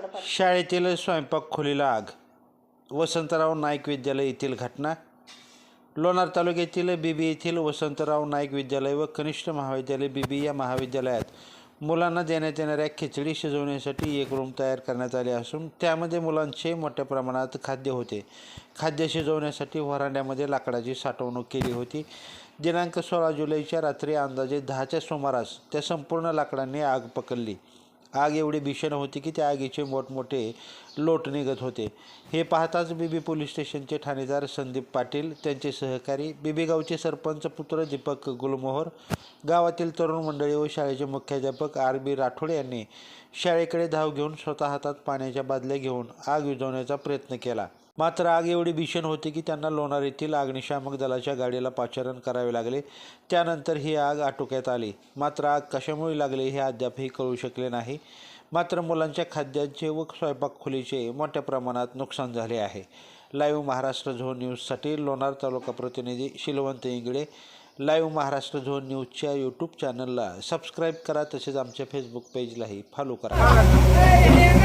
थोडंफार शाळेतील स्वयंपाक खोलीला आग. वसंतराव नाईक विद्यालय येथील घटना. लोणार तालुक्यातील बीबी येथील वसंतराव नाईक विद्यालय व कनिष्ठ महाविद्यालय बीबी या महाविद्यालयात मुलांना देण्यात येणाऱ्या खिचडी शिजवण्यासाठी एक रूम तयार करण्यात आले असून त्यामध्ये मुलांचे मोठ्या प्रमाणात खाद्य होते. खाद्य शिजवण्यासाठी वरांड्यामध्ये लाकडाची साठवणूक केली होती. दिनांक सोळा जुलैच्या रात्री अंदाजे दहाच्या सुमारास त्या संपूर्ण लाकडांनी आग पकडली. आग एवढी भीषण होती की त्या आगीचे मोठमोठे लोट निघत होते. हे पाहताच बीबी पोलीस स्टेशनचे ठाणेदार संदीप पाटील त्यांचे सहकारी बीबी गावचे सरपंच पुत्र दीपक गुलमोहर गावातील तरुण मंडळी व शाळेचे मुख्याध्यापक आर बी राठोड यांनी शाळेकडे धाव घेऊन स्वतः हातात पाण्याच्या बादल्या घेऊन आग विझवण्याचा प्रयत्न केला. मात्र आग एवढी भीषण होती की त्यांना लोणार येथील अग्निशामक दलाच्या गाडीला पाचारण करावे लागले. त्यानंतर ही आग आटोक्यात आली. मात्र आग कशामुळे लागली हे अद्यापही कळू शकले नाही. मात्र मुलांच्या खाद्याचे व स्वयंपाक खोलीचे मोठ्या प्रमाणात नुकसान झाले आहे. लाईव्ह महाराष्ट्र झोन न्यूजसाठी लोणार तालुका प्रतिनिधी शिलवंत इंगळे. लाईव्ह महाराष्ट्र झोन न्यूजच्या यूट्यूब चॅनलला सबस्क्राईब करा तसेच आमच्या फेसबुक पेजलाही फॉलो करा.